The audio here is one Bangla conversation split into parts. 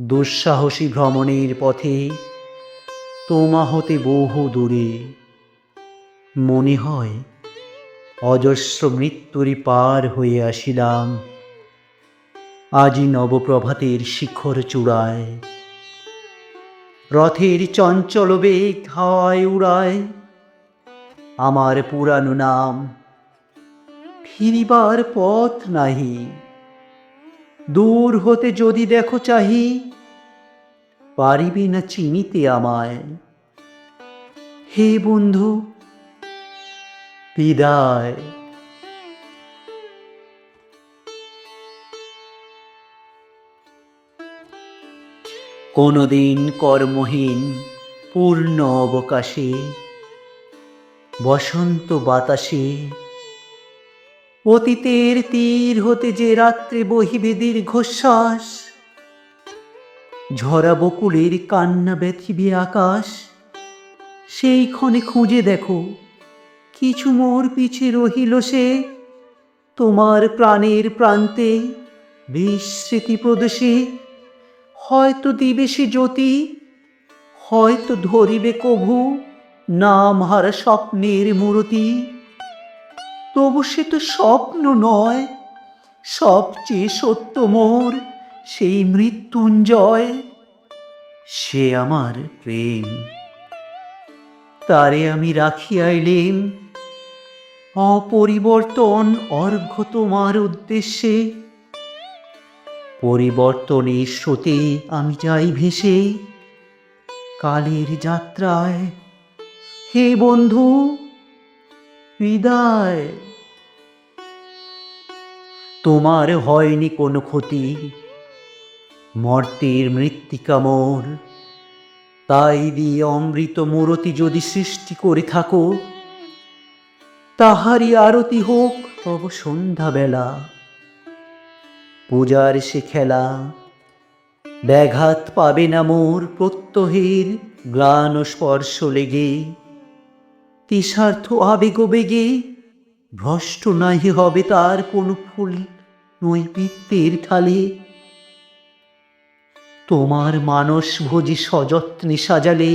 দুঃসাহসী ভ্রমণের পথে তোমা হতে বহু দূরে। মনে হয় অজস্র মৃত্যুরি পার হয়ে আসিলাম। আজি নবপ্রভাতের শিখর চূড়ায়। রথের চঞ্চল বেগ হাওয়ায় উড়ায়। আমার পুরানো নাম ফিরিবার পথ নাহি। দূর হতে যদি দেখো চাহি, পারিবে না চিনিতে আমায়। হে বন্ধু, বিদায়। কোনদিন কর্মহীন, পূর্ণ অবকাশে, বসন্ত বাতাসে অতীতের তীর হতে যে রাত্রে বহিবে দীর্ঘশ্বাস, ঝরা বকুলের কান্না ব্যথিবে আকাশ, সেই ক্ষণে খুঁজে দেখো, কিছু মোর পিছে রহিল সে, তোমার প্রাণের প্রান্তে বিস্মৃতি প্রদেশে, হয়তো দিবে সে জ্যোতি, হয়তো ধরিবে কভু, নাম হারা স্বপ্নের মূরতি। তবু সে তো স্বপ্ন নয়। সবচেয়ে সত্য মোর সেই মৃত্যুঞ্জয়। সে আমার প্রেম। তারে আমি রাখিয়া এলেম অপরিবর্তন অর্ঘ্য তোমার উদ্দেশ্যে। পরিবর্তনের স্রোতে আমি যাই ভেসে। কালের যাত্রায় হে বন্ধু বিদায় তোমার হয়নি কোনো ক্ষতি, মর্তের মৃত্তিকা মোর তাই দিয়ে অমৃত মূরতি যদি সৃষ্টি করে থাকো, তাহারই আরতি হোক তব সন্ধ্যাবেলা। পূজার সে খেলা, ব্যাঘাত পাবে না মোর প্রত্যহের গ্লান স্পর্শ লেগে। তিসার্থ আবেগ বেগে, ভ্রষ্ট নাহি হবে তার কোনো ফুল নৈমিত্তের থালে তোমার মানস ভোজি সযত্নে সাজালে,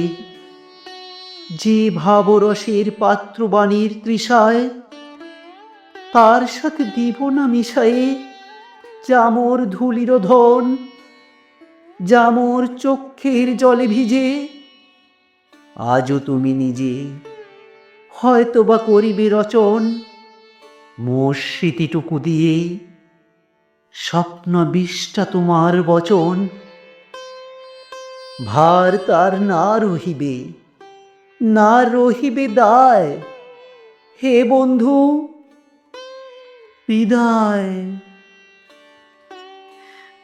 যে ভাবরসের পাত্রবাণীর তৃষায়, তার সাথে দিব না মিশায়ে জামর ধুলির ধন, জামর চক্ষের জলে ভিজে। আজও তুমি নিজে হয়তো বা করিবে রচন। মোর স্মৃতিটুকু দিয়ে স্বপ্ন বিষ্টা তোমার বচন। ভার তার না রহিবে না রহিবে দায়। হে বন্ধু, বিদায়।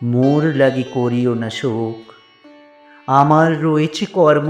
মোর লাগি করিও না শোক, আমার রয়েছে কর্ম।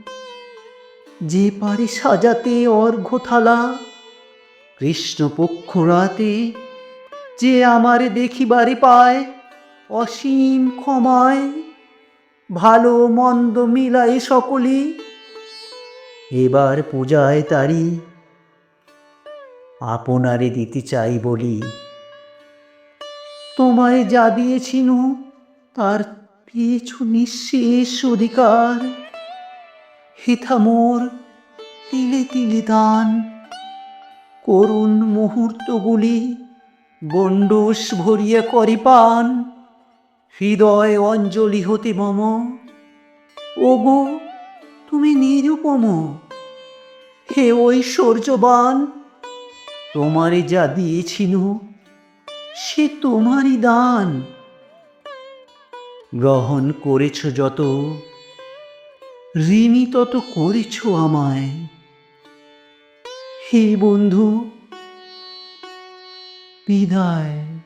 যে পারে সাজাতে অর্ঘ্য থালা কৃষ্ণপক্ষ রাতে যে আমারে দেখিবারে পায় অসীম ক্ষমায়, ভালো মন্দ মিলায় সকলে। এবার পূজায় তারি আপনারে দিতে চাই বলি। তোমায় যা দিয়েছিনু, তার পেয়েছ নিঃশেষ অধিকার। হেথা মোর, তিলে তিলে দান। করুণ মুহূর্তগুলি গণ্ডোষ ভরিয়া করি পান। হৃদয় অঞ্জলি হতে মম। ওগো, তুমি নিরুপম। হে ঐশ্বর্যবান, তোমারে যা দিয়েছিল সে তোমারই দান। গ্রহণ করেছ যত ঋণী তত করেছ আমায়। হে বন্ধু বিদায়।